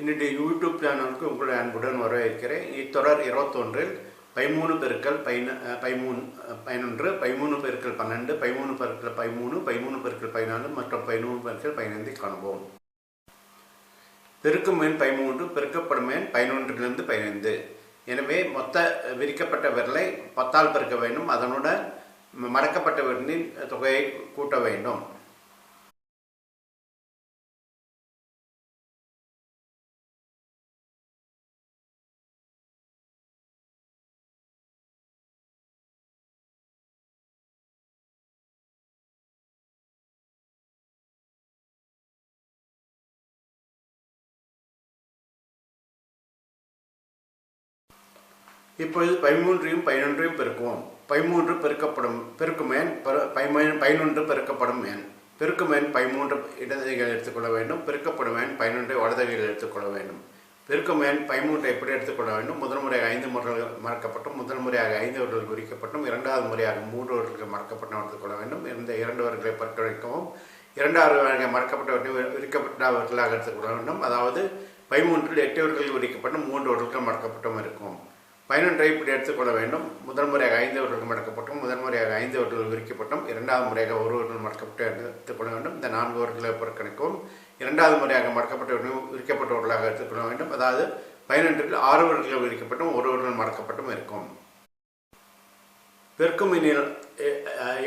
என்னுடைய யூடியூப் சேனலுக்கு உங்களை அன்புடன் வரவேற்கிறேன். இத்தொடர் இருபத்தொன்றில் பதிமூணு பெருக்கள் பதின பதிமூணு பதினொன்று பதிமூணு பெருக்கள் பன்னெண்டு பதிமூணு பெருக்கள் பதிமூணு பதிமூணு பெருக்கள் பதினாலு மற்றும் பதிமூணு பெருக்கள் பதினைந்தை காண்போம். பெருக்கும் எண் பதிமூன்று பெருக்கப்படும் எண் பதினொன்றிலிருந்து பதினைந்து. எனவே மொத்த விரிக்கப்பட்ட விரலை பத்தால் பெருக்க வேண்டும். அதனுடன் மடக்கப்பட்ட விரலின் தொகையை கூட்ட வேண்டும். இப்பொழுது பதிமூன்றையும் பதினொன்றையும் பெருக்குவோம். பதிமூன்று பெருக்கப்படும் பெருக்கும் எண் பதினொன்று பெருக்கப்படும் மேன். பெருக்கும் பதிமூன்று இடதுகைகள் எடுத்துக்கொள்ள வேண்டும். பெருக்கப்படும் பதினொன்றை வலதுகையில் எடுத்துக்கொள்ள வேண்டும். பெருக்கும் பதிமூன்றை எப்படி எடுத்துக்கொள்ள வேண்டும்? முதல் முறையாக ஐந்து முறைகள் மறக்கப்பட்டும். முதல் முறையாக ஐந்து வருடங்கள் குறிக்கப்பட்டும். இரண்டாவது முறையாக மூன்று வருடங்கள் மறக்கப்பட்டும் எடுத்துக்கொள்ள வேண்டும். இந்த இரண்டு வருடங்களை பரிந்துரைக்கவும். இரண்டாவது வகை மறக்கப்பட்டவற்றை விரிக்கப்பட்டவர்களாக எடுத்துக்கொள்ள வேண்டும். அதாவது பதிமூன்றில் எட்டு வருடங்கள் விரிக்கப்பட்டும். மூன்று வருடங்கள் மறக்கப்பட்டும் இருக்கும். பதினொன்றை இப்படி எடுத்துக்கொள்ள வேண்டும். முதல் முறையாக ஐந்து வருடங்கள் மடக்கப்பட்டும். முதல் முறையாக ஐந்து வருடங்கள் விரிக்கப்பட்டும். இரண்டாவது முறையாக ஒரு வருடம் மடக்கப்பட்டு எடுத்துக்கொள்ள வேண்டும். இந்த நான்கு வருடங்களை புறக்கணிக்கவும். இரண்டாவது முறையாக மடக்கப்பட்டவர்களும் விரிக்கப்பட்டவர்களாக எடுத்துக்கொள்ள வேண்டும். அதாவது பதினொன்றில் ஆறு வருடங்கள் விரிக்கப்பட்டும் ஒரு வருடம் மடக்கப்பட்டும் இருக்கும். பெருக்கும் எண்ணில்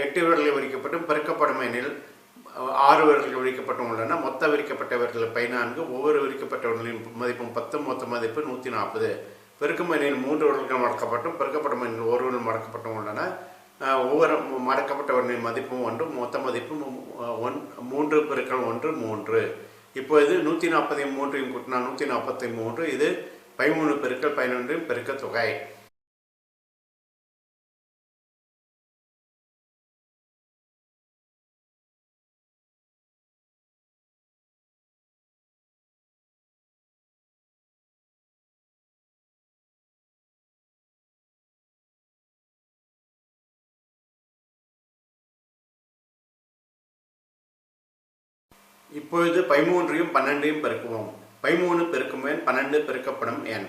எட்டு விரல்கள் விரிக்கப்பட்டும் பெருக்கப்படும் எண்ணில் ஆறு விரல்கள் விரிக்கப்பட்டும் உள்ளன. மொத்த விரிக்கப்பட்டவர்கள் பதினான்கு ஒவ்வொரு விரிக்கப்பட்டவர்களின் மதிப்பும் பத்து மொத்த மதிப்பு நூற்றி நாற்பது. பெருக்கும் எண்ணில் மூன்று உடல்கள் மடக்கப்பட்டும் பெருக்கப்பட்ட எண்ணில் ஒரு உடல் மடக்கப்பட்டும் உள்ளன. ஒவ்வொரு மடக்கப்பட்டவர்களின் மதிப்பும் ஒன்று மொத்த மதிப்பும் ஒன் மூன்று பெருக்கள் ஒன்று மூன்று. இப்போது நூற்றி நாற்பத்தி மூன்றையும் கூட்டினால் நூற்றி நாற்பத்தி மூன்று இது பதிமூணு பெருக்கள் பதினொன்றையும் பெருக்க தொகை. இப்பொழுது பதிமூன்றையும் பன்னெண்டையும் பெருக்குவோம். பதிமூணு பெருக்கும் எண் பன்னெண்டு பெருக்கப்படும் எண்.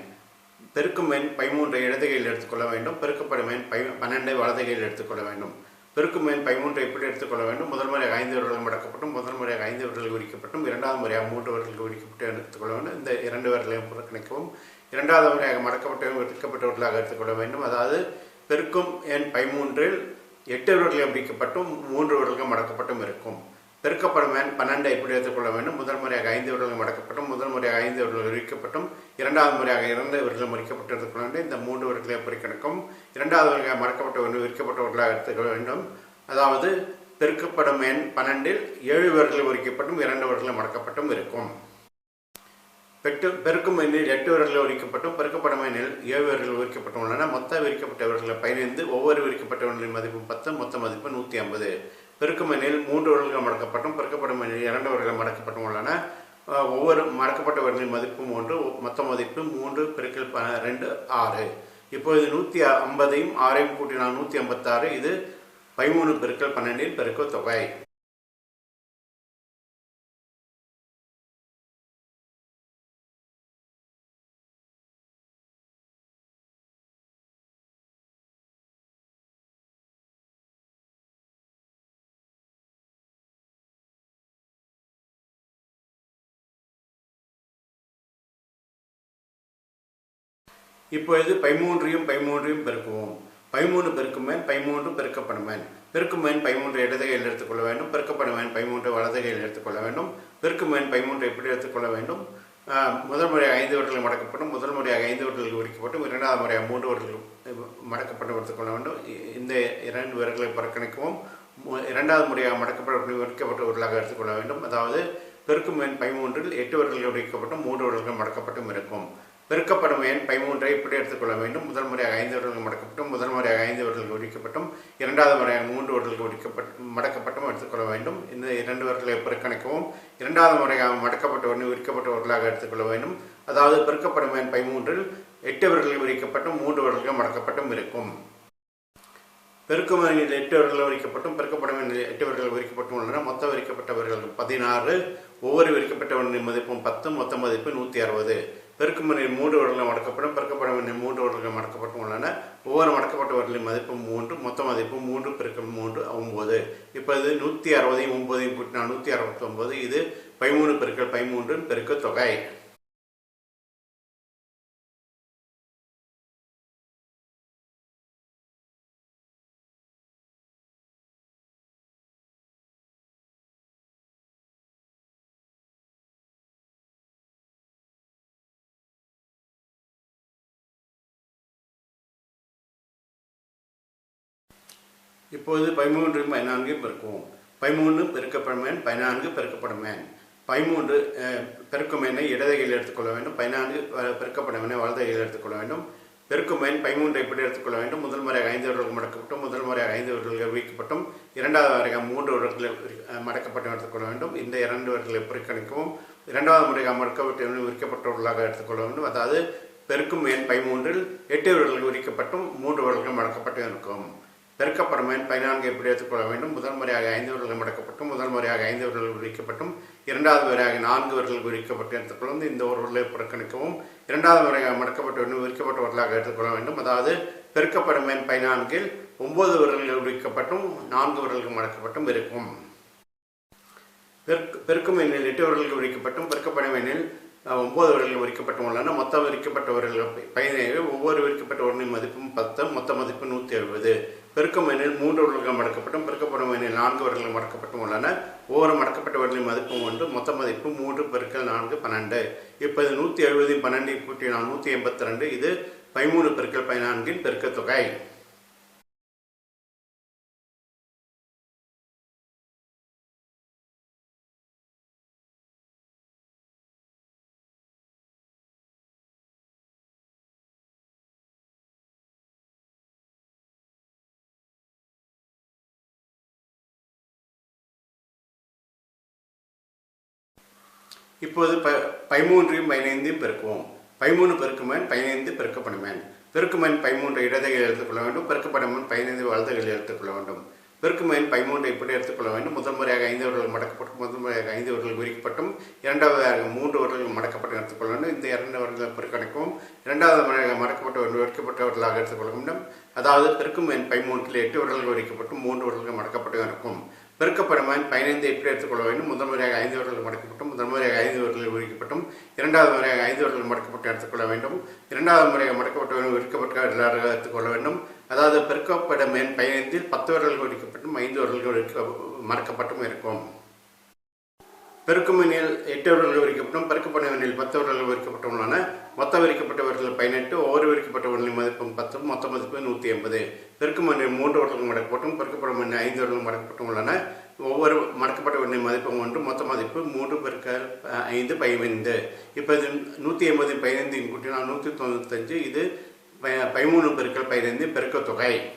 பெருக்கும் எண் பதிமூன்றை இடதுகையில் எடுத்துக்கொள்ள வேண்டும். பெருக்கப்படும் எண் பை பன்னெண்டை வலதுகையில் எடுத்துக்கொள்ள வேண்டும். பெருக்கும் எண் பதிமூன்றை எப்படி எடுத்துக்கொள்ள வேண்டும்? முதல் முறையாக ஐந்து வீரர்கள் மடக்கப்பட்டும் முதல் முறையாக ஐந்து வீரர்கள் விரிக்கப்பட்டும் இரண்டாவது முறையாக மூன்று வருடங்கள் விரிக்கப்பட்டு எடுத்துக்கொள்ள வேண்டும். இந்த இரண்டு வருடங்களையும் புறக்கணிக்கவும். இரண்டாவது முறையாக மடக்கப்பட்டவர்கள் விரிக்கப்பட்டவர்களாக எடுத்துக்கொள்ள வேண்டும். அதாவது பெருக்கும் எண் பதிமூன்றில் எட்டு வருடங்கள் விரிக்கப்பட்டும் மூன்று வருடங்கள் மடக்கப்பட்டும் இருக்கும். பெருக்கப்படும் எண் பன்னெண்டை எப்படி எடுத்துக்கொள்ள வேண்டும். முதல் முறையாக ஐந்து வருடங்கள் மடக்கப்பட்டும் முதல் முறையாக ஐந்து வருடங்கள் விரிக்கப்பட்டும் இரண்டாவது முறையாக இரண்டு வருடங்கள் மறிக்கப்பட்டு எடுத்துக்கொள்ள வேண்டும். இந்த மூன்று வருடங்களை பொறிக்கணக்கும். இரண்டாவது முறையாக மடக்கப்பட்டவர்கள் விரிக்கப்பட்டவர்களாக எடுத்துக்கொள்ள வேண்டும். அதாவது பெருக்கப்படும் எண் பன்னெண்டில் ஏழு வருடங்கள் ஒரிக்கப்பட்டும் இரண்டு வருடங்கள் மடக்கப்பட்டும் இருக்கும். பெட்டு பெருக்கும் எண்ணில் எட்டு விரல்கள் விரிக்கப்பட்டும் பெருக்கப்படும் எண்ணில் ஏழு விரல்கள் விரிக்கப்பட்டும் உள்ளன. மொத்த விரிக்கப்பட்டவர்களை பதினைந்து ஒவ்வொரு விரிக்கப்பட்டவர்களின் மதிப்பு பத்து மொத்த மதிப்பு நூற்றி ஐம்பது. பெருக்கும் எண்ணில் மூன்று வருடங்கள் மடக்கப்பட்டும் பெருக்கப்படும் எண்ணில் இரண்டு விரல்கள் மடக்கப்பட்டும் உள்ளன. ஒவ்வொரு மறக்கப்பட்டவர்களின் மதிப்பும் ஒன்று மொத்த மதிப்பு மூன்று பெருக்கல் ரெண்டு ஆறு. இப்பொழுது நூற்றி ஐம்பதையும் ஆறையும் கூட்டினால் நூற்றி ஐம்பத்தாறு இது பதிமூணு பெருக்கல் பன்னெண்டில் பெருக்கல் தொகை இப்பொழுது பதிமூன்றையும் பதிமூன்றையும் பெருக்குவோம். பதிமூணு பெருக்குமேன் பதிமூன்று பெருக்கப்படும் பெருக்குமேன் பதிமூன்று இடதுகையில் எடுத்துக்கொள்ள வேண்டும். பெருக்கப்படுமேன் பதிமூன்று வலதுகையில் எடுத்துக்கொள்ள வேண்டும். பெருக்குமேன் பதிமூன்று எப்படி எடுத்துக்கொள்ள வேண்டும்? முதல் முறையாக ஐந்து வருடங்கள் மடக்கப்பட்டும் முதல் முறையாக ஐந்து வருடங்கள் உரிக்கப்பட்டும் இரண்டாவது முறையாக மூன்று வருடங்கள் மடக்கப்பட்டு எடுத்துக்கொள்ள வேண்டும். இந்த இரண்டு விரல்களை புறக்கணிக்கவும். இரண்டாவது முறையாக மடக்கப்பட்டு உரிக்கப்பட்டவர்களாக எடுத்துக்கொள்ள வேண்டும். அதாவது பெருக்குமேன் பதிமூன்றில் எட்டு வருடங்கள் உடைக்கப்பட்டும் மூன்று வருடங்கள் மடக்கப்பட்டும் இருக்கும். பெருக்கப்படும் எண் பதிமூன்றை இப்படி எடுத்துக்கொள்ள வேண்டும். முதல் முறையாக ஐந்து வருடங்கள் மடக்கப்பட்டும் முதல் முறையாக ஐந்து வருடங்கள் உரிக்கப்பட்டும் இரண்டாவது முறையாக மூன்று வருடங்கள் உரிக்கப்பட்டு மடக்கப்பட்டும் எடுத்துக்கொள்ள வேண்டும். இந்த இரண்டு வருடங்களை புறக்கணிக்கவும். இரண்டாவது முறையாக மடக்கப்பட்டவர்கள் வருடலாக எடுத்துக்கொள்ள வேண்டும். அதாவது பெருக்கப்படும் எண் பதிமூன்றில் எட்டு வருடங்கள் விரிக்கப்பட்டும் மூன்று வருடங்கள் மடக்கப்பட்டும் இருக்கும். பெருக்கும் எண்ணில் எட்டு வருடங்கள் விரிக்கப்பட்டும் பெருக்கப்படும் எண்ணில் எட்டு வருடங்கள் விரிக்கப்பட்டும் உள்ளன. மொத்த விரிக்கப்பட்டவர்கள் பதினாறு ஒவ்வொரு விரிக்கப்பட்ட ஒன்றின் மதிப்பும் பத்து மொத்த மதிப்பு நூற்றி அறுபது. பெருக்குமணியில் மூன்று வடல்கள் மடக்கப்படும் பெருக்கப்படவனில் மூன்று வடல்கள் மடக்கப்பட்டு உள்ளன. ஒவ்வொரு மடக்கப்பட்ட வடலின் மதிப்பு மூன்று மொத்த மதிப்பு மூன்று பெருக்கம் மூன்று ஒம்பது இப்போ இது நூற்றி அறுபதையும் ஒம்பதையும் கூட்டினா நூற்றி அறுபத்தொம்பது இது பதிமூணு பெருக்கள் பதிமூன்று பெருக்க தொகை இப்போது பதிமூன்று பதினான்கு பெருக்குவோம். பதிமூன்று பெருக்கப்படுமேன் பதினான்கு பெருக்கப்படுமேன். பதிமூன்று பெருக்குமேனை இடதையில் எடுத்துக்கொள்ள வேண்டும். பதினான்கு அஹ், பெருக்கப்படுமேனை வலதையில் எடுத்துக்கொள்ள வேண்டும். பெருக்குமேன் பதிமூன்றை எப்படி எடுத்துக்கொள்ள வேண்டும். முதல் முறையாக ஐந்து வருடங்கள் மடக்கப்பட்டும் முதல் முறையாக ஐந்து வருடங்கள் வீக்கப்பட்டும் இரண்டாவது முறையாக மூன்று வருடங்கள் மடக்கப்பட்டும் எடுத்துக்கொள்ள வேண்டும். இந்த இரண்டு வருடங்களை புறக்கணிக்கவும். இரண்டாவது முறையாக மடக்கப்பட்டு விரிக்கப்பட்டவர்களாக எடுத்துக்கொள்ள வேண்டும். அதாவது பெருக்கும் எண் பதிமூன்றில் எட்டு வருடங்கள் விரிக்கப்பட்டும் மூன்று வருடங்கள் மடக்கப்பட்டும் இருக்கும் பெருக்கப்படும் பதினான்கு எப்படி எடுத்துக்கொள்ள வேண்டும்? முதல் முறையாக ஐந்து வருடங்கள் மடக்கப்பட்டும் முதல் முறையாக ஐந்து வருடங்கள் விரிக்கப்பட்டும் இரண்டாவது முறையாக நான்கு வருடங்கள் விரிக்கப்பட்டு எடுத்துக்கொள்ளும் இந்த ஒரு வருடலை புறக்கணிக்கவும். இரண்டாவது முறையாக மடக்கப்பட்ட விரிக்கப்பட்டவர்களாக எடுத்துக்கொள்ள வேண்டும். அதாவது பெருக்கப்படும் பதினான்கில் ஒன்பது வருடங்கள் விரிக்கப்பட்டும் நான்கு வருடங்கள் மடக்கப்பட்டும் இருக்கும். பெருக்கு பெருக்கும் எண்ணில் எட்டு வருடங்கள் விரிக்கப்பட்டும் பெருக்கப்படும் எண்ணில் ஒம்பது ஒன்பது வருடங்கள் விரிக்கப்பட்டும் உள்ளன. மொத்தம் விரிக்கப்பட்டவர்கள் பதினேழு ஒவ்வொரு விரிக்கப்பட்டவர்களின் மதிப்பும் பத்து மொத்த மதிப்பு நூற்றி அறுபது பெருக்கம் எண்ணில் மூன்று வருடங்கள் மடக்கப்பட்டும் பெருக்கப்படும் எண்ணில் நான்கு வருடங்கள் மடக்கப்பட்டும் உள்ளன. ஒவ்வொரு மடக்கப்பட்டவர்களின் மதிப்பும் ஒன்று மொத்த மதிப்பு மூன்று பெருக்கல் நான்கு பன்னெண்டு. இப்போது நூற்றி எழுபதையும் பன்னெண்டையும் கூட்டினால் நூற்றி எண்பத்தி ரெண்டு இது பதிமூணு பெருக்கல் பதினான்கின் பெருக்கத் இப்போது ப பதிமூன்றையும் பதினைந்தையும் பெருக்குவோம். பதிமூணு பெருக்குமேன் பதினைந்து பெருக்கப்படுமேன் பெருக்குமேன் பதிமூன்று இடதைகள் எடுத்துக்கொள்ள வேண்டும். பெருக்கப்படுமேன் பதினைந்து வலதுகளில் எடுத்துக்கொள்ள வேண்டும். பெருக்குமேன் பதிமூன்று இப்படி எடுத்துக்கொள்ள வேண்டும். முதல் முறையாக ஐந்து வருடங்கள் மடக்கப்பட்டும் முதல் முறையாக ஐந்து வருடங்கள் விரிக்கப்பட்டும் இரண்டாவதாக மூன்று வருடங்கள் மடக்கப்பட்டு எடுத்துக்கொள்ள வேண்டும். இந்த இரண்டு வருடங்கள் பெருக்கணிக்கவும் இரண்டாவது முறையாக மடக்கப்பட்ட வெட்கப்பட்டவர்களாக எடுத்துக்கொள்ள வேண்டும். அதாவது பெருக்குமேன் பதிமூன்றில் எட்டு வருடங்கள் விரிக்கப்பட்டும் மூன்று வருடங்கள் மடக்கப்பட்டு இருக்கும் பெருக்கப்படுமேன் பதினைந்து எப்படி எடுத்துக்கொள்ள வேண்டும்? முதல் முறையாக ஐந்து வருடங்கள் மடக்கப்பட்டும் முதல் முறையாக ஐந்து வருடங்கள் விரிக்கப்பட்டும் இரண்டாவது முறையாக ஐந்து வருடங்கள் மடக்கப்பட்டு எடுத்துக்கொள்ள வேண்டும் இரண்டாவது முறையாக மடக்கப்பட்டு விரிக்கப்பட்ட எல்லாரும் எடுத்துக்கொள்ள வேண்டும். அதாவது பெருக்கப்படுமேன் பதினைந்தில் பத்து வருடங்கள் விரிக்கப்பட்டும் ஐந்து வருடங்கள் விரிக்க மறக்கப்பட்டும் இருக்கும். பெருக்குமணியில் எட்டு வருடங்கள் விரிக்கப்பட்டும் பெருக்கப்பட்டவனில் பத்து வருடங்கள் விரிக்கப்பட்டும் உள்ளன மொத்த விரிக்கப்பட்டவர்கள் பதினெட்டு ஒவ்வொரு விரிக்கப்பட்டவர்களின் மதிப்பும் பத்து மொத்த மதிப்பு நூற்றி எண்பது. ஒன்று மூன்று வருடங்கள் மடக்கப்பட்டும் பெருக்கப்படும் ஒன்று ஐந்து வருடங்கள் மடக்கப்பட்டும் உள்ளன. ஒவ்வொரு மடக்கப்பட்ட ஒன்றின் மதிப்பும் ஒன்று மொத்த மதிப்பு மூன்று பெருக்க ஐந்து பதினைந்து. இப்போ இது நூற்றி எண்பது பதினைந்து கூட்டினால் நூற்றி தொண்ணூத்தஞ்சு இது ப- பதிமூணு பெருக்கல் பதினைந்து பெருக்கத்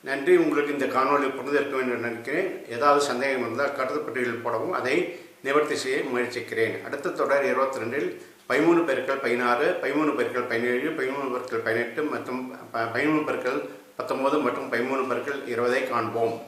நன்றி. உங்களுக்கு இந்த காணொளியை புரிந்து இருக்க வேண்டும் நினைக்கிறேன். ஏதாவது சந்தேகம் இருந்தால் கருத்து பட்டியலில் போடவும் அதை நிவர்த்தி செய்ய முயற்சிக்கிறேன். அடுத்த தொடர் இருபத்தி ரெண்டில் பதிமூணு பெருக்கள் பதினாறு பதிமூணு பெருக்கள் பதினேழு பதிமூணு பெருக்கள் பதினெட்டு மற்றும் ப- பதிமூணு பெருக்கள் பத்தொன்பது மற்றும் பதிமூணு பெருக்கள் இருபதை காண்போம்.